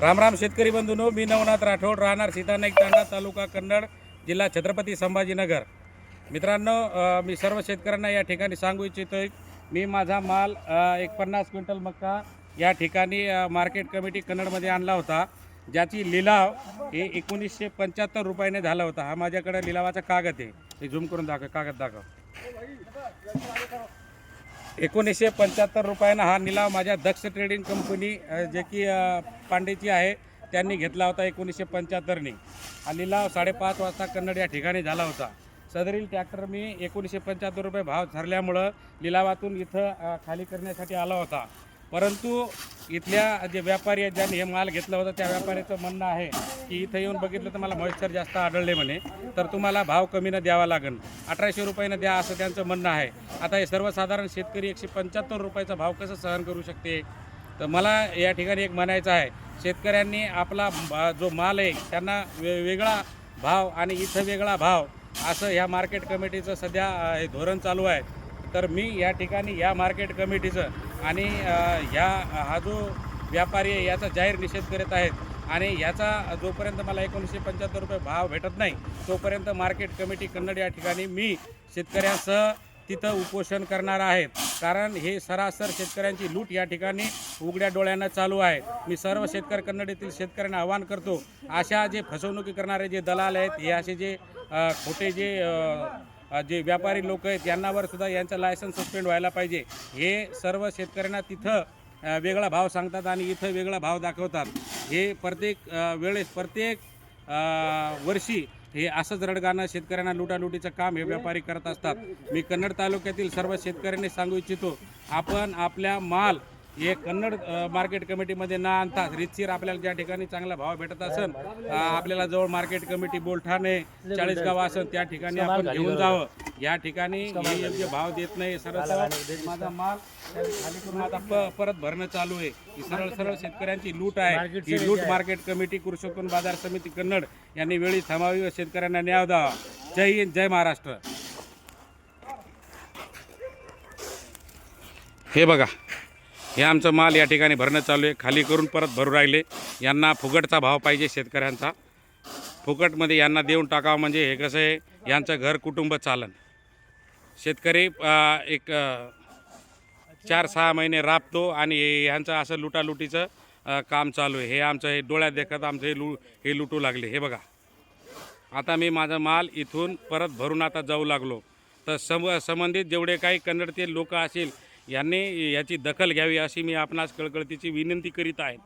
राम राम शेतकरी बंधूंनो मी नवनाथ राठोड राहणार सीतानाईक तांडा तालुका कन्नड जिल्हा छत्रपती संभाजीनगर. मित्रांनो मी सर्व शेतकऱ्यांना या ठिकाणी सांगू इच्छितो मी माझा माल एक पन्नास क्विंटल मक्का या ठिकाणी मार्केट कमिटी कन्नडमध्ये आणला होता ज्याची लिलाव हे एकोणीसशे पंच्याहत्तर रुपयाने झाला होता. हा माझ्याकडे लिलावाचा कागद आहे. हे झूम करून दाखव कागद दाखव. एकोणीसशे पंच्याहत्तर रुपयानं हा निलाव माझ्या दक्ष ट्रेडिंग कंपनी जे की पांडेची आहे त्यांनी घेतला होता एकोणीसशे पंच्याहत्तरने. हा लिलाव साडेपाच वाजता कन्नड या ठिकाणी झाला होता. सदरील ट्रॅक्टर मी एकोणीसशे पंच्याहत्तर रुपये भाव ठरल्यामुळं लिलावातून इथं खाली करण्यासाठी आला होता. परंतु इथल्या जे व्यापारी आहेत ज्यांनी हे माल घेतला होता त्या व्यापाऱ्याचं म्हणणं आहे की इथं येऊन बघितलं तर मला मॉइश्चर जास्त आढळले म्हणे. तर तुम्हाला भाव कमीनं द्यावा लागेल. अठराशे रुपयानं द्या असं त्यांचं म्हणणं आहे. आता हे सर्वसाधारण शेतकरी एकशे पंच्याहत्तर रुपयाचा भाव कसं सहन करू शकते? तर मला या ठिकाणी एक म्हणायचं आहे. शेतकऱ्यांनी आपला जो माल आहे त्यांना वे वेगळा भाव आणि इथं वेगळा भाव असं ह्या मार्केट कमिटीचं सध्या हे धोरण चालू आहे. तर मी या ठिकाणी या मार्केट कमिटीचं आणि ह्या हा जो व्यापारी आहे याचा जाहीर निषेध करीत आहेत. आणि याचा जोपर्यंत मला एकोणीसशे पंच्याहत्तर रुपये भाव भेटत नाही तोपर्यंत मार्केट कमिटी कन्नड या ठिकाणी मी शेतकऱ्यांसह तिथं उपोषण करणार आहेत कारण हे सरासर शेतकऱ्यांची लूट या ठिकाणी उघड्या डोळ्यांना चालू आहे. मी सर्व शेतकरी कन्नड येथील शेतकऱ्यांना आवाहन करतो अशा जे फसवणुकी करणारे जे दलाल आहेत हे असे जे खोटे जे जे व्यापारी लोक आहेत यांनावर सुद्धा यांचं लायसन्स सस्पेंड व्हायला पाहिजे. हे सर्व शेतकऱ्यांना तिथं वेगळा भाव सांगतात आणि इथं वेगळा भाव दाखवतात. हे प्रत्येक वेळेस प्रत्येक वर्षी हे असंच रडगाणं शेतकऱ्यांना लुटालुटीचं काम हे व्यापारी करत असतात. मी कन्नड तालुक्यातील सर्व शेतकऱ्यांनी सांगू इच्छितो आपण आपल्या माल हे कन्नड मार्केट कमिटीमध्ये न आणता रितशीर आपल्याला ज्या ठिकाणी चांगला भाव भेटत असेल आपल्याला जवळ मार्केट कमिटी बोलठाणे चाळीसगाव असेल त्या ठिकाणी आपण घेऊन जावं. या ठिकाणी हे योग्य भाव देत नाही. सरळ माझा माल खाली करून आता परत भरणं चालू आहे. ही सरळ सरळ शेतकऱ्यांची लूट आहे. ही लूट मार्केट कमिटी कृषी उत्पन्न बाजार समिती कन्नड यांनी वेळी थांबावी व शेतकऱ्यांना न्याय द्यावा. जय हिंद जय महाराष्ट्र. हे बघा. हे आमचं माल या ठिकाणी भरणं चालू आहे. खाली करून परत भरू राहिले. यांना फुकटचा भाव पाहिजे शेतकऱ्यांचा. फुकटमध्ये यांना देऊन टाकावं म्हणजे हे कसं आहे? यांचं घर कुटुंब चालन. शेतकरी एक चार सहा महिने राबतो आणि यांचं असं लुटालुटीचं काम चालू आहे. हे आमचं हे डोळ्यात देखत आमचं हे लु हे लुटू लागले. हे बघा. आता मी माझा माल इथून परत भरून आता जाऊ लागलो. तर सम संबंधित जेवढे काही कन्नडतील लोक असतील यांनी याची दखल घ्यावी अशी मी आपणास कळकळतीची विनंती करीत आहे.